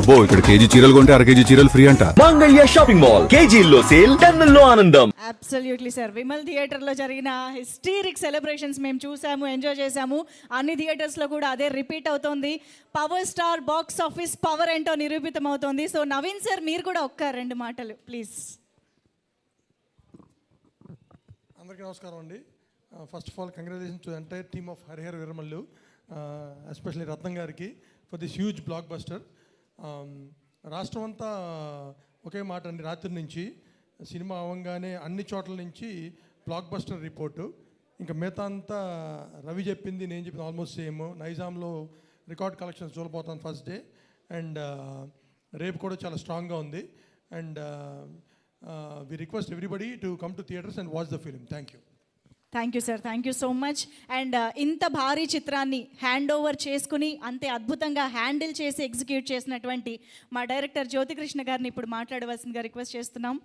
అబ్బో ఇక్కడ కేజీ చీరలు కొంటే అర కేజీ చీరలు ఫ్రీ అంట. Mangalya shopping mall. కేజీల్లో సేల్ టన్నుల్లో ఆనందం. అబ్సల్యూట్లీ సార్ విమల్ థియేటర్లో జరిగిన హిస్టీరిక్ సెలబ్రేషన్స్ మేము చూసాము ఎంజాయ్ చేసాము అన్ని థియేటర్స్లో కూడా అదే రిపీట్ అవుతోంది. Power star box office power ఏంటో నిరూపితం అవుతోంది సో నవీన్ సార్ మీరు కూడా ఒక్క రెండు మాటలు ప్లీజ్ అందరికీ నమస్కారం అండి. First of all congratulation to entire team of Hari Hara Veera Mallu especially Ratnam గారికి for this huge blockbuster రాష్ట్రం అంతా ఒకే మాట అండి రాత్రి నుంచి సినిమా అవ్వగానే అన్ని చోట్ల నుంచి బ్లాక్ బస్టర్ రిపోర్టు. ఇంకా మిగతా అంతా రవి చెప్పింది నేను చెప్పింది ఆల్మోస్ట్ సేమ్ నైజాంలో రికార్డ్ కలెక్షన్స్ చూడబోతాను ఫస్ట్ డే అండ్ రేపు కూడా చాలా స్ట్రాంగ్గా ఉంది. And we request everybody to come to theatres and watch the film thank you thank you sir thank you so much and ఇంత భారీ చిత్రాన్ని హ్యాండ్ ఓవర్ చేసుకుని అంతే అద్భుతంగా హ్యాండిల్ చేసి ఎగ్జిక్యూట్ చేసినటువంటి మా డైరెక్టర్ జ్యోతికృష్ణ గారిని ఇప్పుడు మాట్లాడవలసిందిగా రిక్వెస్ట్ చేస్తున్నాం.